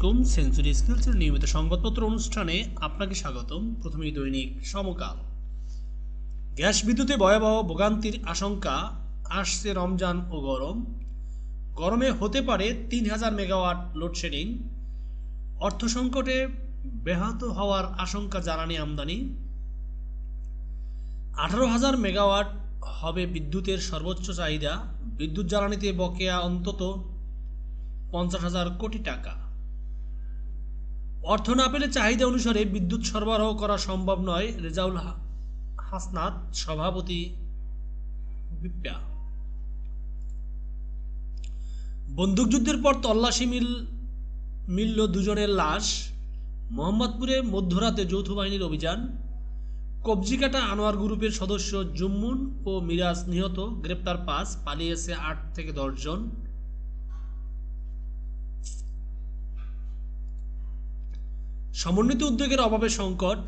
আলাইকুম সেঞ্চুরি স্কিলসের নিয়মিত সংবাদপত্র অনুষ্ঠানে আপনাকে স্বাগতম। প্রথমেই দৈনিক সমকাল। গ্যাস বিদ্যুতে ভয়াবহ ভোগান্তির আশঙ্কা, আসছে রমজান ও গরম। গরমে হতে পারে তিন হাজার মেগাওয়াট লোডশেডিং অর্থ সংকটে ব্যাহত হওয়ার আশঙ্কা, জ্বালানি আমদানি। আঠারো হাজার মেগাওয়াট হবে বিদ্যুতের সর্বোচ্চ চাহিদা। বিদ্যুৎ জ্বালানিতে বকেয়া অন্তত পঞ্চাশ হাজার কোটি টাকা। অর্থ না পেলে চাহিদা অনুসারে বিদ্যুৎ সরবরাহ করা সম্ভব নয়, রেজাউল হাসনাত সভাপতি বন্দুকযুদ্ধের পর তল্লাশি মিল, মিলল দুজনের লাশ। মোহাম্মদপুরে মধ্যরাতে যৌথ বাহিনীর অভিযান। কবজিকাটা আনোয়ার গ্রুপের সদস্য জুম্মুন ও মিরাজ নিহত, গ্রেপ্তার পাস পালিয়েছে আট থেকে দশ জন। সমন্বিত উদ্যোগের অভাবে সংকট,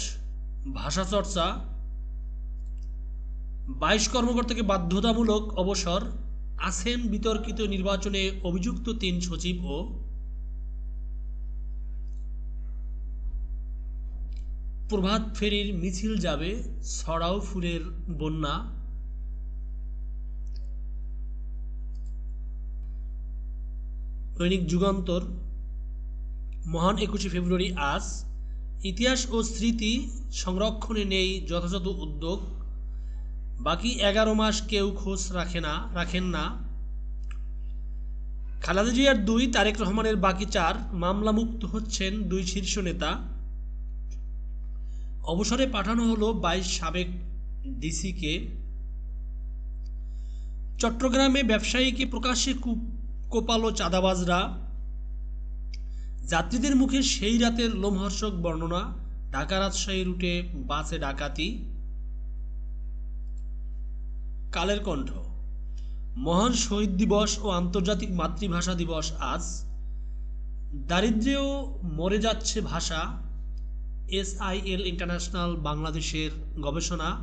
ভাষা চর্চা, বাইশ কর্মকর্তাকে বাধ্যতামূলক অবসর আছেন বিতর্কিত নির্বাচনে অভিযুক্ত তিন সচিব ও প্রভাত ফেরির মিছিল যাবে, ছড়াও ফুলের বন্যা। দৈনিক যুগান্তর মহান একুশে ফেব্রুয়ারি আজ। ইতিহাস ও স্মৃতি সংরক্ষণে নেই যথাযথ উদ্যোগ। বাকি এগারো মাস কেউ খোঁজ রাখে না, রাখেন না। খালেদা জিয়ার দুই, তারেক রহমানের বাকি চার মামলামুক্ত হচ্ছেন দুই শীর্ষ নেতা। অবসরে পাঠানো হলো বাইশ সাবেক ডিসিকে। চট্টগ্রামে ব্যবসায়ীকে প্রকাশ্যে কূপ- কোপালো চাঁদাবাজরা। যাত্রীদের মুখে সেই রাতের লোমহর্ষক বর্ণনা ঢাকা রাজশাহী রুটে বাসে ডাকাতি। কালের কণ্ঠ। মহান শহীদ দিবস ও আন্তর্জাতিক মাতৃভাষা দিবস আজ। দারিদ্র্যেও মরে যাচ্ছে ভাষা। এসআইএল ইন্টারন্যাশনাল বাংলাদেশের গবেষণা।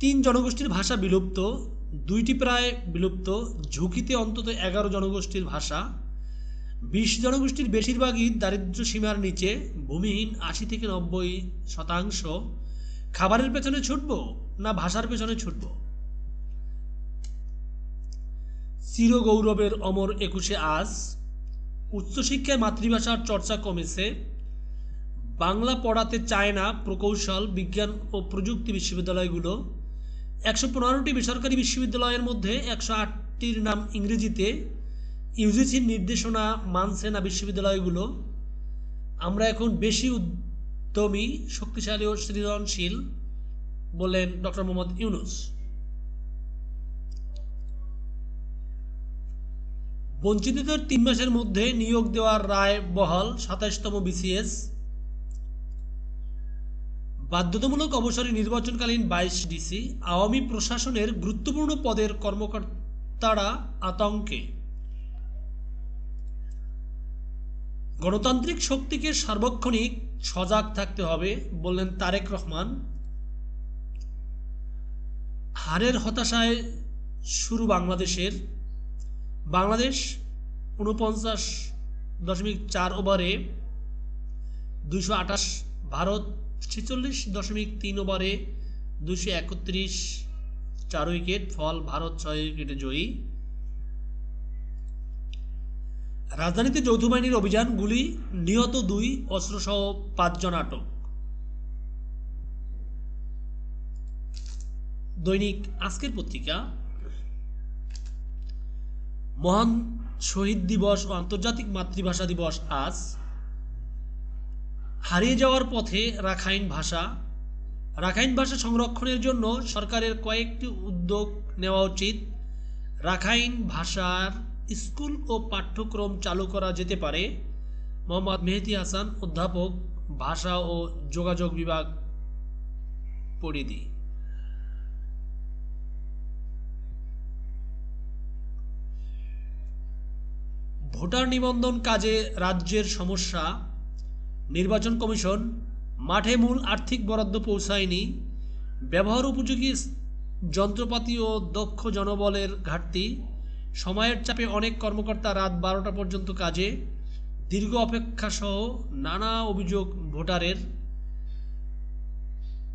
তিন জনগোষ্ঠীর ভাষা বিলুপ্ত, দুইটি প্রায় বিলুপ্ত, ঝুঁকিতে অন্তত এগারো জনগোষ্ঠীর ভাষা। বিশ জনগোষ্ঠীর বেশিরভাগই দারিদ্র্য সীমার নিচে, ভূমিহীন আশি থেকে নব্বই শতাংশ খাবারের পেছনে ছুটব না ভাষার পেছনে ছুটব? চির গৌরবের অমর একুশে আজ, উচ্চশিক্ষায় মাতৃভাষার চর্চা কমেছে, বাংলা পড়াতে চায় না প্রকৌশল, বিজ্ঞান ও প্রযুক্তি বিশ্ববিদ্যালয়গুলো, একশো পনেরোটি বেসরকারি বিশ্ববিদ্যালয়ের মধ্যে একশো আটটির নাম ইংরেজিতে ইউজিসির নির্দেশনা মানছে না বিশ্ববিদ্যালয়গুলো। আমরা এখন বেশি উদ্যমী, শক্তিশালী ও সৃজনশীল বললেন ডক্টর মোহাম্মদ ইউনুস। বঞ্চিতদের তিন মাসের মধ্যে নিয়োগ দেওয়ার রায় বহাল সাতাশতম বিসিএস। বাধ্যতামূলক অবসরে নির্বাচনকালীন বাইশ ডিসি আওয়ামী প্রশাসনের গুরুত্বপূর্ণ পদের কর্মকর্তারা আতঙ্কে। গণতান্ত্রিক শক্তিকে সার্বক্ষণিক সজাগ থাকতে হবে, বললেন তারেক রহমান। হারের হতাশায় শুরু বাংলাদেশের। বাংলাদেশ উনপঞ্চাশ দশমিক চার ওভারে দুশো আঠাশ ভারত ছেচল্লিশ দশমিক তিন ওভারে দুশো একত্রিশ চার উইকেট, ফল ভারত ছয় উইকেটে জয়ী। রাজধানীতে যৌথ বাহিনীর অভিযান গুলি নিহত দুই, অস্ত্রসহ পাঁচজন আটক। দৈনিক আজকের পত্রিকা, মহান শহীদ দিবস ও আন্তর্জাতিক মাতৃভাষা দিবস আজ। হারিয়ে যাওয়ার পথে রাখাইন ভাষা। রাখাইন ভাষা সংরক্ষণের জন্য সরকারের কয়েকটি উদ্যোগ নেওয়া উচিত। রাখাইন ভাষার স্কুল ও পাঠ্যক্রম চালু করা যেতে পারে। মোহাম্মদ মেহেদি হাসান, অধ্যাপক, ভাষা ও যোগাযোগ বিভাগ, পরিধি। ভোটার নিবন্ধন কাজে রাজ্যের সমস্যা। নির্বাচন কমিশন মাঠে মূল আর্থিক বরাদ্দ পৌঁছায়নি। ব্যবহার উপযোগী যন্ত্রপাতি ও দক্ষ জনবলের ঘাটতি। সময়ের চাপে অনেক কর্মকর্তা রাত বারোটা পর্যন্ত কাজে, দীর্ঘ অপেক্ষা সহ নানা অভিযোগ ভোটারের।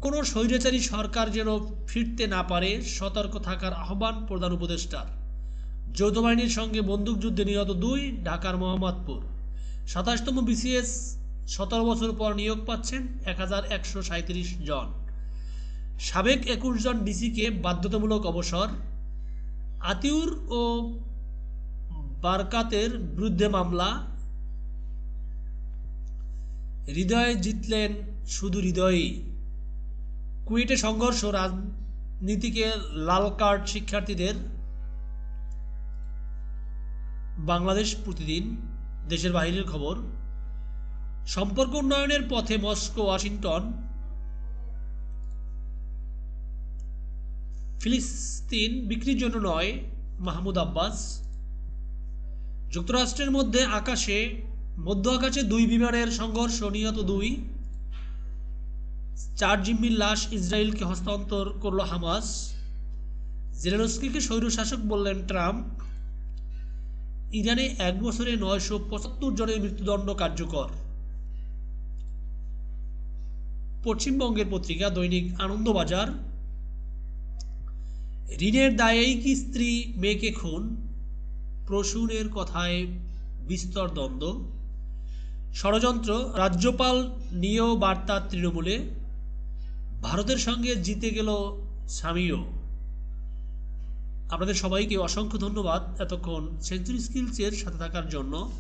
কোনো স্বৈরাচারী সরকার যেন ফিরতে না পারে, সতর্ক থাকার আহ্বান প্রধান উপদেষ্টার। যৌথ বাহিনীর সঙ্গে বন্দুকযুদ্ধে নিহত দুই ঢাকার মোহাম্মদপুর। সাতাশতম বিসিএস সতেরো বছর পর নিয়োগ পাচ্ছেন এক হাজার একশো জন। সাবেক একুশ জন ডিসিকে বাধ্যতামূলক অবসর আতিউর ও বারকাতের বিরুদ্ধে মামলা। হৃদয়ে জিতলেন শুধু হৃদয়ই। কুয়েটে সংঘর্ষ, রাজনীতিকে লাল কার্ড শিক্ষার্থীদের। বাংলাদেশ প্রতিদিন, দেশের বাহিরের খবর। সম্পর্ক উন্নয়নের পথে মস্কো, ওয়াশিংটন ফিলিস্তিন বিক্রির জন্য নয়, মাহমুদ আব্বাস। যুক্তরাষ্ট্রের মধ্যে আকাশে, মধ্য আকাশে দুই বিমানের সংঘর্ষ, নিহত দুই। চার জিম্মির লাশ ইসরায়েলকে হস্তান্তর করল হামাস। জেলেনস্কিকে স্বৈরশাসক বললেন ট্রাম্প, ইরানে এক বছরে নয়শো পঁচাত্তর জনের মৃত্যুদণ্ড কার্যকর। পশ্চিমবঙ্গের পত্রিকা দৈনিক আনন্দবাজার ঋণের দায়েই কি স্ত্রী মেয়েকে খুন? প্রসূনের কথায় বিস্তর দ্বন্দ্ব। ষড়যন্ত্র, রাজ্যপাল নিয়েও বার্তা তৃণমূলে। ভারতের সঙ্গে জিতে গেল স্বামীও। আপনাদের সবাইকে অসংখ্য ধন্যবাদ এতক্ষণ সেঞ্চুরি স্কিলসের সাথে থাকার জন্য।